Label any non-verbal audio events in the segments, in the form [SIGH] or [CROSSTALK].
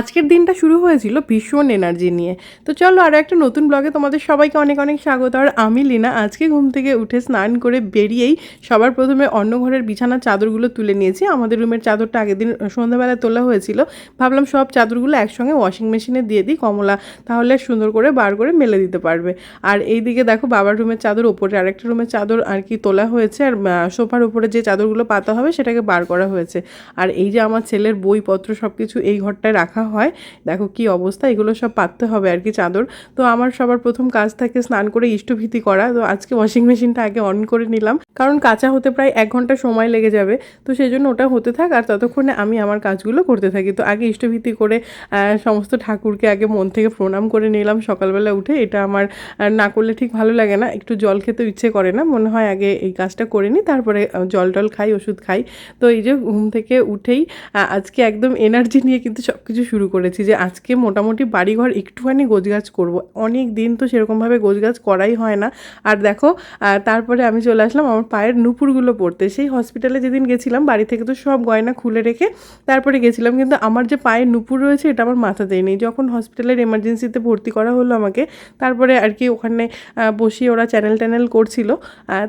আজকের দিনটা শুরু হয়েছিল ভীষণ এনার্জি নিয়ে। তো চলো আরও একটা নতুন ব্লগে তোমাদের সবাইকে অনেক অনেক স্বাগত। আর আমি লিনা, আজকে ঘুম থেকে উঠে স্নান করে বেরিয়েই সবার প্রথমে অন্য ঘরের বিছানার চাদরগুলো তুলে নিয়েছি। আমাদের রুমের চাদরটা আগের দিন সন্ধ্যাবেলা তোলা হয়েছিল। ভাবলাম সব চাদরগুলো একসঙ্গে ওয়াশিং মেশিনে দিয়ে দিই কমলা, তাহলে সুন্দর করে বার করে মেলে দিতে পারবে। আর এই দিকে দেখো বাবার রুমের চাদর ওপরে আরেকটা রুমের চাদর আর কি তোলা হয়েছে। আর সোফার উপরে যে চাদরগুলো পাতা হবে সেটাকে বার করা হয়েছে। আর এই যে আমার ছেলের বইপত্র সব কিছু এই ঘরটায় রাখা হয়। দেখো কি অবস্থা, এগুলো সব পাততে হবে আর কি চাদর। তো আমার সবার প্রথম কাজ থাকে স্নান করে ইষ্টভীতি করা। তো আজকে ওয়াশিং মেশিনটা আগে অন করে নিলাম। কারণ কাঁচা হতে প্রায় এক ঘণ্টা সময় লেগে যাবে, তো সেই জন্য ওটা হতে থাক আর ততক্ষণে আমি আমার কাজগুলো করতে থাকি। তো আগে ইষ্টভীতি করে সমস্ত ঠাকুরকে আগে মন থেকে প্রণাম করে নিলাম সকালবেলা উঠে। এটা আমার না করলে ঠিক ভালো লাগে না। একটু জল খেতে ইচ্ছে করে না। মনে হয় আগে এই কাজটা করে নিই, তারপরে জল টল খাই, ওষুধ খাই। তো এই যে ঘুম থেকে উঠেই আজকে একদম এনার্জি নিয়ে কিন্তু সব কিছু শুরু করেছি যে আজকে মোটামুটি বাড়িঘর একটুখানি গোছগাছ করব। অনেক দিন তো সেরকমভাবে গোছগাছ করাই হয় না। আর দেখো তারপরে আমি চলে আসলাম আমার পায়ের নুপুরগুলো পড়তে। সেই হসপিটালে যেদিন গেছিলাম, বাড়ি থেকে তো সব গয়না খুলে রেখে তারপরে গেছিলাম। কিন্তু আমার যে পায়ের নুপুর রয়েছে, এটা আমার মাথাতেই নেই। যখন হসপিটালের এমার্জেন্সিতে ভর্তি করা হলো আমাকে, তারপরে আর কি ওখানে বসিয়ে ওরা চ্যানেল ট্যানেল করছিল।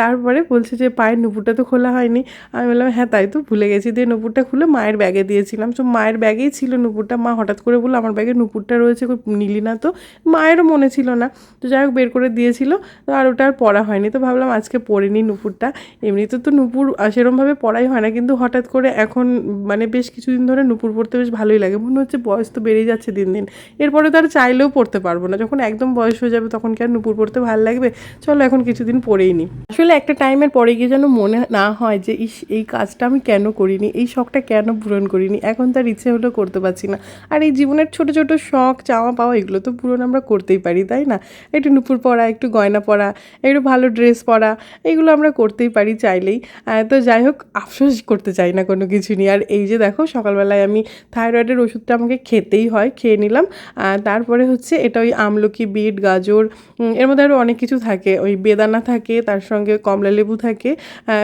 তারপরে বলছে যে, পায়ের নুপুরটা তো খোলা হয়নি। আমি বললাম হ্যাঁ তাই তো, ভুলে গেছি দিয়ে নুপুরটা খুলে মায়ের ব্যাগে দিয়েছিলাম। তো মায়ের ব্যাগেই ছিল নুপুরটা। মা হঠাৎ করে বলল, আমার ব্যাগে নুপুরটা রয়েছে নিলি না তো? মায়েরও মনে ছিল না। তো যাই হোক, বের করে দিয়েছিল। তো আর ওটা আর পড়া হয়নি। তো ভাবলাম, আজকে পরে নিই নুপুরটা এমনিতে তো নুপুর সেরমভাবে পড়াই হয় না, কিন্তু হঠাৎ করে এখন মানে বেশ কিছুদিন ধরে নুপুর পরতে বেশ ভালোই লাগে। মনে হচ্ছে বয়স তো বেড়েই যাচ্ছে দিন দিন। এরপরে তো আর চাইলেও পড়তে পারব না। যখন একদম বয়স হয়ে যাবে, তখন কি আর নুপুর পরতে ভালো লাগবে? চলো এখন কিছুদিন পরেই নি। আসলে একটা টাইমের পরে গিয়ে যেন মনে না হয় যে, ইস, এই কাজটা আমি কেন করিনি? এই শখটা কেন পূরণ করিনি? এখন তার ইচ্ছে হলেও করতে পারছি না। আর এই জীবনের ছোট ছোট শখ, চাওয়া, পাওয়া, এগুলো তো পূরণ আমরা করতেই পারি, তাই না? একটু নুপুর পরা একটু গয়না পরা একটু ভালো ড্রেস পরা এগুলো আমরা করতেই পারি চাইলেই। তো যাই হোক, আফসোস করতে চাই না কোনো কিছু নিয়ে। আর এই যে দেখো, সকালবেলায় আমি থাইরয়েডের ওষুধটা আমাকে খেতেই হয়, খেয়ে নিলাম। তারপরে হচ্ছে এটা ওই আমলকি, বিট, গাজর এর মধ্যে আরও অনেক কিছু থাকে। ওই বেদানা থাকে, তার সঙ্গে কমলা লেবু থাকে।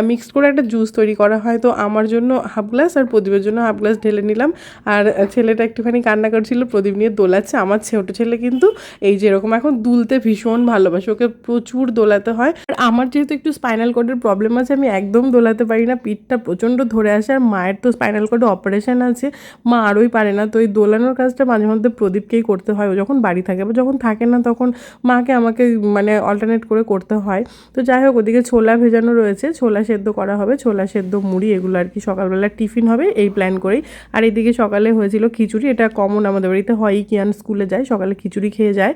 মিক্সড করে একটা জুস তৈরি করা হয়। তো আমার জন্য হাফ গ্লাস আর প্রদীপের জন্য হাফ গ্লাস ঢেলে নিলাম। আর ছেলেটা একটুখানি কান্না করছিল, প্রদীপ নিয়ে দোলাচ্ছে। আমার ছোট ছেলে কিন্তু এই যে এরকম এখন দুলতে ভীষণ ভালোবাসে। ওকে প্রচুর দোলাতে হয়। আর আমার যেহেতু একটু স্পাইনাল কোডের প্রবলেম আছে, আমি একদম দোলাতে পারি না, পিঠটা প্রচণ্ড ধরে আসে আর মায়ের তো স্পাইনাল কোডে অপারেশন আছে, মা আরোই পারে না। তো এই দোলানোর কাজটা মাঝে মধ্যে প্রদীপকেই করতে হয়, ও যখন বাড়ি থাকে, বা যখন থাকে না তখন মাকে আমাকে মানে অল্টারনেট করে করতে হয়। তো যাই হোক, ওদিকে ছোলা ভেজানো রয়েছে, ছোলা সেদ্ধ করা হবে, ছোলা সেদ্ধ মুড়ি, এগুলো আর কি সকালবেলা টিফিন হবে, এই প্ল্যান করেই। আর এদিকে সকালে হয়েছিল খিচুড়ি, এটা কমন আমাদের বাড়িতে হয়ই কিয়ান স্কুলে যায়, সকালে খিচুড়ি খেয়ে যায়।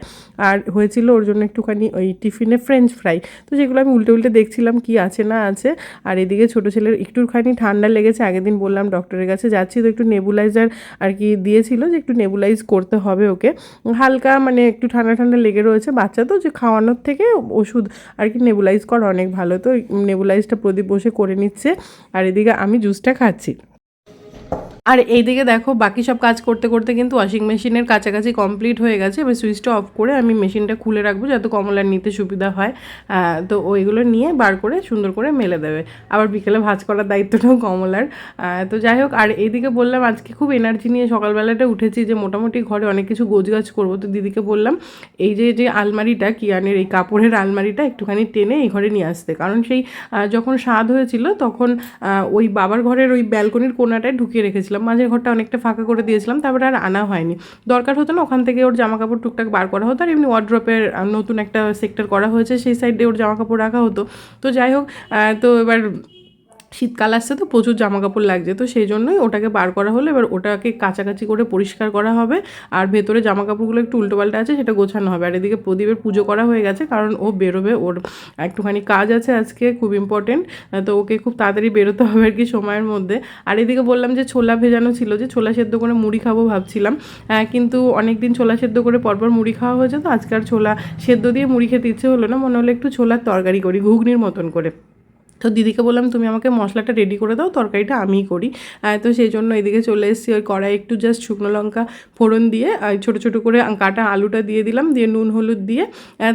আর হয়েছিল ওর জন্য একটুখানি ওই টিফিনে ফ্রেঞ্চ ফ্রাই তো সেগুলো আমি উল্টে উল্টে দেখছিলাম কি আছে না আছে। আর এদিকে ছোটো ছেলের একটুখানি ঠান্ডা লেগেছে। আগের দিন বললাম ডক্টরের কাছে যাচ্ছি, তো একটু নেবুলাইজার আর কি দিয়েছিল যে একটু নেবুলাইজ করতে হবে ওকে। হালকা মানে একটু ঠান্ডা ঠান্ডা লেগে রয়েছে বাচ্চা তো, যে খাওয়ানোর থেকে ওষুধ আর কি নেবুলাইজ করা অনেক ভালো। তো নেবুলাইজটা প্রদীপ বসে করে নিচ্ছে। আর এদিকে আমি জুসটা খাচ্ছি। আর এইদিকে দেখো, বাকি সব কাজ করতে করতে কিন্তু ওয়াশিং মেশিনের কাছাকাছি কমপ্লিট হয়ে গেছে। এবার সুইচটা অফ করে আমি মেশিনটা খুলে রাখব যাতে কমলার নিতে সুবিধা হয়। তো ওইগুলো নিয়ে বার করে সুন্দর করে মেলে দেবে। আবার বিকেলে ভাজ করার দায়িত্বটাও কমলার। তো যাই হোক, আর এইদিকে বললাম, আজকে খুব এনার্জি নিয়ে সকালবেলাটা উঠেছি যে মোটামুটি ঘরে অনেক কিছু গোছগাছ করব। তো দিদিকে বললাম, এই যে যে আলমারিটা, কিয়ানের এই কাপড়ের আলমারিটা একটুখানি টেনে এই ঘরে নিয়ে আসতে। কারণ সেই যখন স্বাদ হয়েছিল তখন ওই বাবার ঘরের ওই ব্যালকনির কোনাটায় ঢুকিয়ে রেখেছিলাম মাঝের ঘরটা অনেকটা ফাঁকা করে দিয়েছিলাম, তারপরে আর আনা হয়নি। দরকার হতো না, ওখান থেকে ওর জামা কাপড় টুকটাক বার করা হতো, আর এমনি ওয়ার্ড্রপের নতুন একটা সেক্টর করা হয়েছে, সেই সাইডে ওর জামা কাপড় রাখা হতো। তো যাই হোক তো এবার শীতকাল আসছে তো প্রচুর জামা কাপড় লাগছে, তো সেই জন্যই ওটাকে বার করা হলো। এবার ওটাকে কাছাকাছি করে পরিষ্কার করা হবে আর ভেতরে জামা কাপড়গুলো একটু উল্টোপাল্টা আছে, সেটা গোছানো হবে। আর এদিকে প্রদীপের পুজো করা হয়ে গেছে, কারণ ও বেরোবে, ওর একটুখানি কাজ আছে আজকে, খুব ইম্পর্টেন্ট তো ওকে খুব তাড়াতাড়ি বেরোতে হবে আর কি সময়ের মধ্যে। আর এদিকে বললাম যে ছোলা ভেজানো ছিল, যে ছোলা সেদ্ধ করে মুড়ি খাব ভাবছিলাম কিন্তু অনেক দিন ছোলা সেদ্ধ করে পরপর মুড়ি খাওয়া হয়েছে, তো আজকে আর ছোলা সেদ্ধ দিয়ে মুড়ি খেতে ইচ্ছে হলো না, মনে হলো একটু ছোলার তরকারি করি, ঘুগনির মতন করে। তো দিদিকে বললাম, তুমি আমাকে মশলাটা রেডি করে দাও, তরকারিটা আমিই করি। তো সেই জন্য এদিকে চলে এসেছি, ওই কড়াই একটু জাস্ট শুকনো লঙ্কা ফোড়ন দিয়ে ছোটো ছোটো করে কাটা আলুটা দিয়ে দিলাম, দিয়ে নুন হলুদ দিয়ে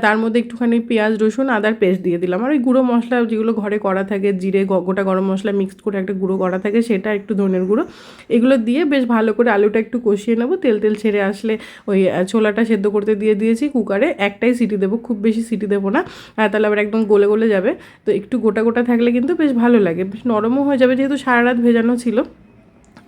তার মধ্যে একটুখানি পেঁয়াজ, রসুন, আদার পেস্ট দিয়ে দিলাম। আর ওই গুঁড়ো মশলা যেগুলো ঘরে করা থাকে, জিরে গোটা গরম মশলা মিক্সড করে একটা গুঁড়ো করা থাকে, সেটা একটু ধনের গুঁড়ো, এগুলো দিয়ে বেশ ভালো করে আলুটা একটু কষিয়ে নেব। তেল তেল ছেড়ে আসলে ওই ছোলাটা সেদ্ধ করতে দিয়ে দিয়েছি কুকারে, একটাই সিটি দেবো, খুব বেশি সিটি দেবো না তাহলে আবার একদম গলে গলে যাবে। তো একটু গোটা গোটা থাকলে কিন্তু বেশ ভালো লাগে। বেশ নরমও হয়ে যাবে যেহেতু সারা রাত ভেজানো ছিল।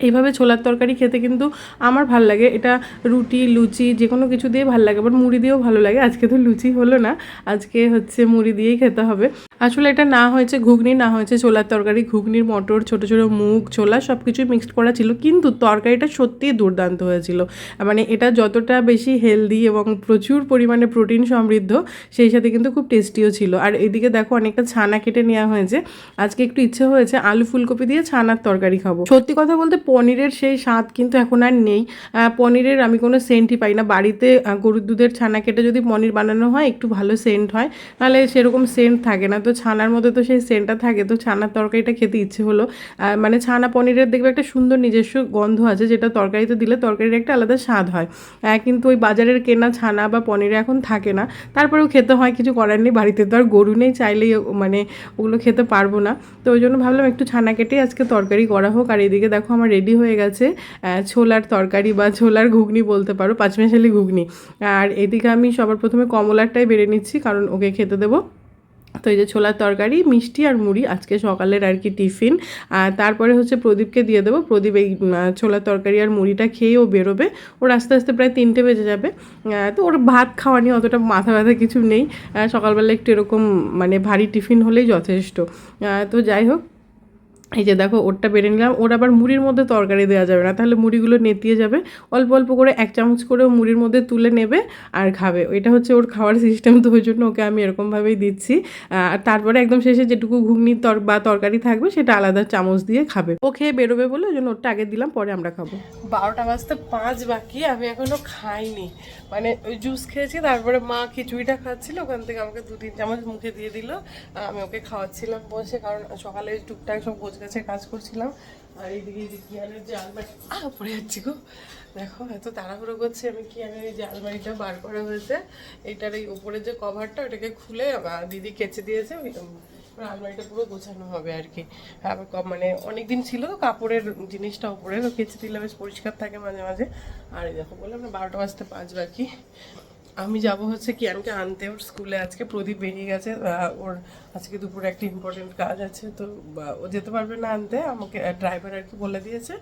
এইভাবে ছোলার তরকারি খেতে কিন্তু আমার ভালো লাগে। এটা রুটি, লুচি যে কোনো কিছু দিয়ে ভালো লাগে আবার মুড়ি দিয়েও ভালো লাগে। আজকে তো লুচি হলো না। আজকে হচ্ছে মুড়ি দিয়েই খেতে হবে। আসলে এটা না হয়েছে, ঘুগনি না হয়েছে, ছোলার তরকারি, ঘুগনির মটর, ছোটো ছোটো মুগ, ছোলা সব কিছুই মিক্সড করা ছিল। কিন্তু তরকারিটা সত্যিই দুর্দান্ত হয়েছিল। মানে এটা যতটা বেশি হেলদি এবং প্রচুর পরিমাণে প্রোটিন সমৃদ্ধ, সেই সাথে কিন্তু খুব টেস্টিও ছিল। আর এদিকে দেখো অনেকটা ছানা কেটে নেওয়া হয়েছে। আজকে একটু ইচ্ছে হয়েছে আলু ফুলকপি দিয়ে ছানার তরকারি খাব। সত্যি কথা বলতে পনিরের সেই স্বাদ কিন্তু এখন আর নেই। পনিরের আমি কোনো সেন্টই পাই না। বাড়িতে গরুর দুধের ছানা কেটে যদি পনির বানানো হয়, একটু ভালো সেন্ট হয় নাহলে সেরকম সেন্ট থাকে না। তো ছানার মধ্যে তো সেই সেন্টটা থাকে, তো ছানার তরকারিটা খেতে ইচ্ছে হলো। মানে ছানা পনিরের দেখবে একটা সুন্দর নিজস্ব গন্ধ আছে, যেটা তরকারিতে দিলে তরকারির একটা আলাদা স্বাদ হয়। কিন্তু ওই বাজারের কেনা ছানা বা পনিরে এখন থাকে না। তারপরেও খেতে হয়, কিছু করার নেই, বাড়িতে তো আর গরু নেই, চাইলেই মানে ওগুলো খেতে পারব না। তো ওই জন্য ভাবলাম একটু ছানা কেটে আজকে তরকারি করা হোক, আর এদিকে দেখো আমার রেডি হয়ে গেছে ছোলার তরকারি বা ছোলার ঘুগনি বলতে পারো, পাঁচমেশালি ঘুগনি। আর এদিকে আমি সবার প্রথমে কমলারটাই বেড়ে নিচ্ছি, কারণ ওকে খেতে দেবো। তো এই যে ছোলার তরকারি, মিষ্টি আর মুড়ি আজকে সকালের আর কি টিফিন। তারপরে হচ্ছে প্রদীপকে দিয়ে দেবো। প্রদীপ এই ছোলার তরকারি আর মুড়িটা খেয়ে ও বেরোবে। ওর আস্তে আস্তে প্রায় তিনটে বেজে যাবে। তো ওর ভাত খাওয়া নিয়ে অতটা মাথা ব্যথা কিছু নেই। সকালবেলা একটু এরকম মানে ভারী টিফিন হলেই যথেষ্ট। তো যাই হোক এই যে দেখো ওরটা বেড়ে নিলাম। ওর আবার মুড়ির মধ্যে তরকারি দেওয়া যাবে না। তাহলে মুড়িগুলো নেতিয়ে যাবে। অল্প অল্প করে এক চামচ করে মুড়ির মধ্যে তুলে নেবে আর খাবে। এটা হচ্ছে ওর খাওয়ার সিস্টেম তো ওই জন্য ওকে আমি এরকমভাবেই দিচ্ছি। আর তারপরে একদম শেষে যেটুকু ঘুগনি তর বা তরকারি থাকবে, সেটা আলাদা চামচ দিয়ে খাবে। ও খেয়ে বেরোবে বলে ওই জন্য ওরটা আগে দিলাম, পরে আমরা খাব। বারোটা বাজতে পাঁচ বাকি, আমি এখনও খাইনি। মানে ওই জুস খেয়েছি, তারপরে মা খিচুড়িটা খাচ্ছিল, ওখান থেকে আমাকে দু তিন চামচ মুখে দিয়ে দিল। আমি ওকে খাওয়াচ্ছিলাম বসে, কারণ সকালে টুকটাক সব গাছে কাজ করছিলাম। আর এইদিকে যে কিয়ানের যে আলমারি আ পড়ে যাচ্ছি গো। দেখো এত তাড়াহুড়ো করছি আমি কিয়ানের এই যে আলমারিটা বার করা হয়েছে। এটার এই উপরের যে কভারটা ওটাকে খুলে আহ, দিদি কেচে দিয়েছে। আলমারিটা পুরো গোছানো হবে আর কি। আবার মানে অনেক দিন ছিল তো কাপড়ের জিনিসটা উপরে তো কেচে দিলে বেশ পরিষ্কার থাকে মাঝে মাঝে। আর দেখো বললাম না বারোটা বাজতে পাঁচ বাকি। আমি যাব হচ্ছে কি আমাকে আনতে ওর স্কুলে আজকে প্রদীপ বেরিয়ে গেছে। ওর আজকে দুপুরে একটা ইম্পর্টেন্ট কাজ আছে, তো ও যেতে পারবে না আনতে, আমাকে ড্রাইভার আর কি বলে দিয়েছে,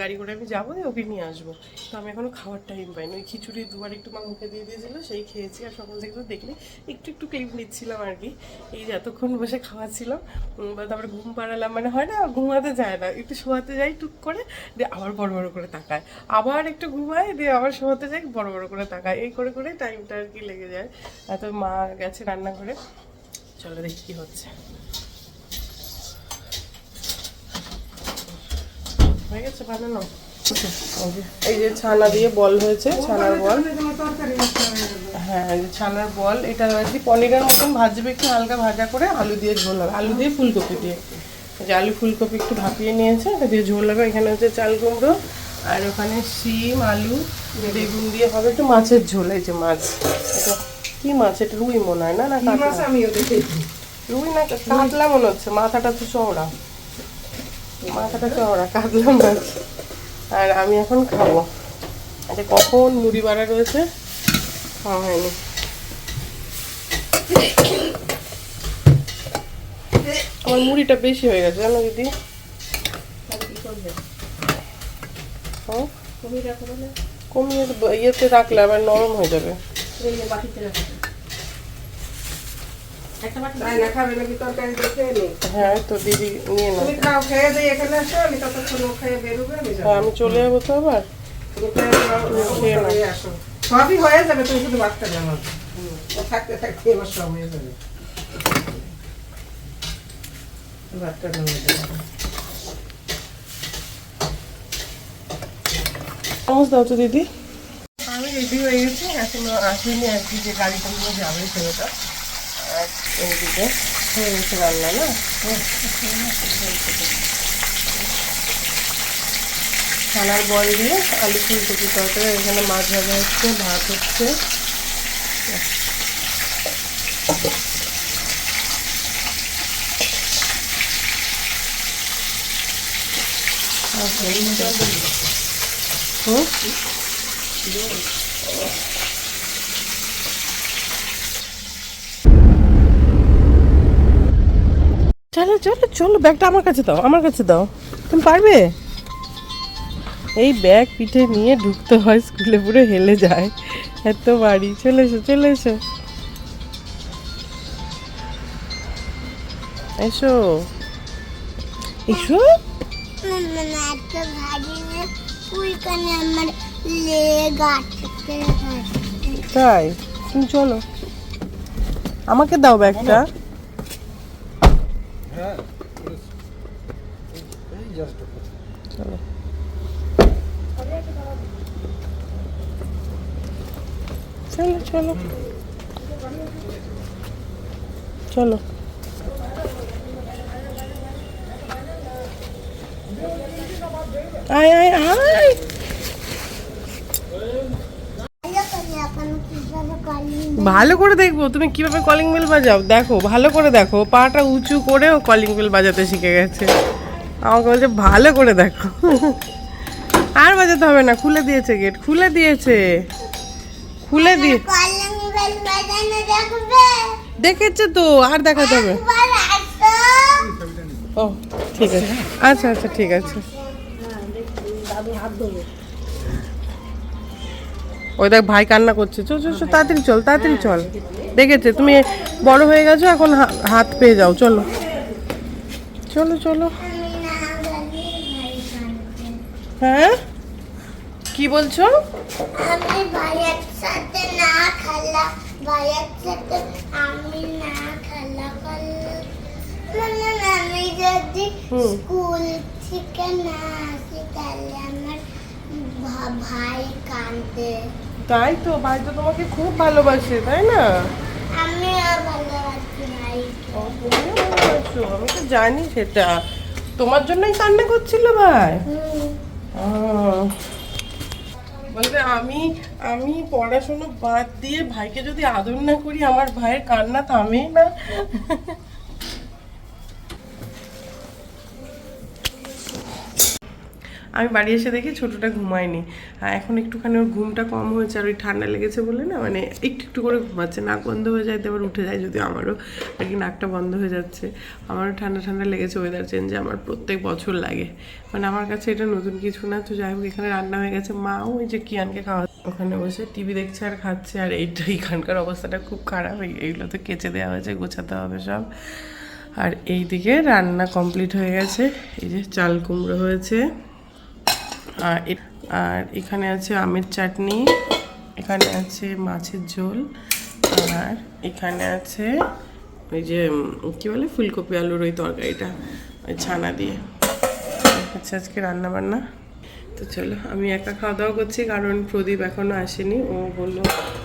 গাড়ি করে আমি যাব, দিয়ে ওকে নিয়ে আসব। তো আমি এখনও খাওয়ার টাইম পাইনি, ওই খিচুড়ি দুবার একটু মা মুখে দিয়ে দিয়েছিল, সেই খেয়েছি, আর সকাল থেকে দেখলে একটু একটু ক্লিপ নিচ্ছিলাম আর কি, এই যে এতক্ষণ বসে খাওয়াচ্ছিলাম তারপরে ঘুম পাড়ালাম মানে হয় না, ঘুমাতে যায় না, একটু শোয়াতে যাই, টুক করে, দিয়ে আবার বড় বড় করে তাকায়। আবার একটু ঘুমায়, দিয়ে আবার শোয়াতে যাই, বড় বড় করে তাকায়, এই করে করে টাইমটা আর কি লেগে যায়। এত মা গেছে রান্না করে চলো দেখি কি হচ্ছে। হয়ে গেছে বানানো? এই যে- ছানা দিয়ে বল হয়েছে ছানার বল। হ্যাঁ এই যে ছানার বল এটা আর কি পনিরের মতন ভাজবে একটু হালকা ভাজা করে আলু দিয়ে ঝোল হবে। আলু দিয়ে ফুলকপি দিয়ে। যে আলু ফুলকপি একটু ভাপিয়ে নিয়েছে এটা দিয়ে ঝোল হবে। এখানে হচ্ছে চাল কুমড়ো আর ওখানে শিম আলু বেগুন দিয়ে হবে একটু মাছের ঝোল। এই যে মাছ এটা কি মাছ? এটা রুই মনে হয় না না কাতলা? আমিও দেখেছি। রুই না কাতলা মনে হচ্ছে। মাথাটা তো চওড়া। মাথাটা চওড়া কাতলা মাছ। আর আমি এখন খাব। আচ্ছা কখন মুড়ি বাড়া রয়েছে? খাওয়া হয়নি। আমার মুড়িটা বেশি হয়ে গেছে জানো দিদি? হ্যাঁ? কমিয়ে ইয়েতে রাখলে আবার নরম হয়ে যাবে। তাই না আমি হ্যাঁ, আমি চলে যাব তো আবার? সবই হয়ে যাবে তুমি শুধু বাচ্চা জানো। থাকতে থাকতে এবার সব হয়ে যাবে। বাচ্চা নেমে যাবে চামচ দাও তো দিদি। আমি রেডি হয়ে গেছি এখনও আসেনি আর কি যে গাড়িটা নিয়ে যাবে ছেলেটা আর হয়ে গেছে রান্না, না? ছানার বল দিয়ে আলু ফুলকপি তরকারি, এখানে মাছ ভাজা হচ্ছে, ভাত হচ্ছে। হুম? চলো চলো চলো, ব্যাগটা আমার কাছে দাও, আমার কাছে দাও। তুমি পারবে? এই ব্যাগ পিঠে নিয়ে ঢুকতে হয়, স্কুলে পুরো হেলে যায়। এত বাড়ি, চলে এসো চলে এসো। এসো। এসো? তাই, তুমি চলো। আমাকে দাও ব্যাগটা। চলো চলো। চলো। চলো আয় আয় আয় ভালো করে এখন কীভাবে কলিং ভালো করে দেখব তুমি কীভাবে কলিং বেল বাজাও? দেখো ভালো করে দেখো পাটা উঁচু করে ও কলিং বেল বাজাতে শিখে গেছে। আমাকে বলছে ভালো করে দেখো। আর বাজাতে হবে না খুলে দিয়েছে গেট খুলে দিয়েছে। খুলে দিয়ে কলিং বেল বাজানো দেখবে। দেখেছে তো আর দেখাতে হবে। ও ঠিক আছে। আচ্ছা আচ্ছা ঠিক আছে। ওই দেখ ভাই কান্না করছে। চল চল চল তাড়াতাড়ি চল তাড়াতাড়ি চল। দেখেছে তুমি বড় হয়ে গেছো এখন হা- হাত পেয়ে যাও চলো। চলো চলো। হ্যাঁ? কি বলছো? আমি ভাইয়ের সাথে না খেলা ভাইয়ের সাথে আমি না খেলা মানে আমি যদি স্কুল থেকে না আসি তাহলে আমার ভাই কাঁদে। তাই তো ভাই তো তোমাকে খুব ভালোবাসে তাই না? আমিও ভালোবাসি ভাইকে ও, তুমিও ভালোবাসো আমি তো জানি সেটা। তোমার জন্যই কান্না করছিল ভাই? বলতে আমি আমি পড়াশোনা বাদ দিয়ে ভাইকে যদি আদর না করি আমার ভাইয়ের কান্না থামেই না। আমি বাড়ি এসে দেখি ছোটটা ঘুমায়নি। এখন একটুখানি ওর ঘুমটা কম হয়েছে আর ওই ঠান্ডা লেগেছে বলে না মানে একটু একটু করে ঘুমাচ্ছে। নাক বন্ধ হয়ে যায় আবার উঠে যায় যদি আমারও আর কি নাকটা বন্ধ হয়ে যাচ্ছে। আমারও ঠান্ডা ঠান্ডা লেগেছে ওয়েদার চেঞ্জে আমার প্রত্যেক বছর লাগে। মানে আমার কাছে এটা নতুন কিছু না, তো যাই হোক, এখানে রান্না হয়ে গেছে। মা ওই যে কিয়ানকে খাওয়া ওখানে বসে টিভি দেখছে আর খাচ্ছে, আর এইটা এখানকার অবস্থাটা খুব খারাপ। এই- এইগুলো তো কেচে দেওয়া হয়েছে, গোছাতে হবে সব। আর এইদিকে রান্না কমপ্লিট হয়ে গেছে। এই যে চাল কুমড়ো হয়েছে। আর আর এখানে আছে আমের চাটনি, এখানে আছে মাছের ঝোল, আর এখানে আছে ওই যে কী বলে, ফুলকপি আলুর ওই তরকারিটা, ওই ছানা দিয়ে। আচ্ছা আজকে রান্না বান্না তো চলো, আমি একা খাওয়া দাওয়া করছি, কারণ প্রদীপ এখনও আসেনি। ও বলল,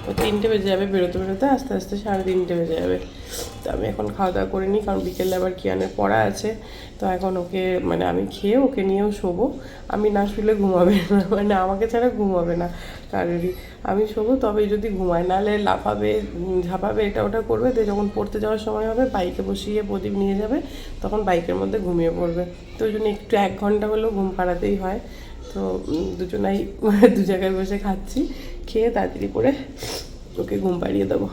ও তিনটে বেজে যাবে বেরোতে বেরোতে, আস্তে আস্তে সাড়ে তিনটে বেজে যাবে। তো আমি এখন খাওয়া দাওয়া করিনি কারণ বিকেলে আবার কিয়ানের পড়া আছে। তো এখন ওকে মানে আমি খেয়ে ওকে নিয়েও শোবো। আমি না শুলে ঘুমাবে না [LAUGHS] মানে আমাকে ছাড়া ঘুমাবে না কারোরই। আমি শোবো তবে যদি ঘুমায় নাহলে লাফাবে ঝাঁপাবে, এটা ওটা করবে তো যখন পড়তে যাওয়ার সময় হবে, বাইকে বসিয়ে প্রদীপ নিয়ে যাবে, তখন বাইকের মধ্যে ঘুমিয়ে পড়বে। তো ওই জন্য একটু এক ঘণ্টা হলেও ঘুম পাড়াতেই হয়। তো দুজনাই [LAUGHS] দু জায়গায় বসে খাচ্ছি খেয়ে তাড়াতাড়ি করে ওকে ঘুম পাড়িয়ে দেবো।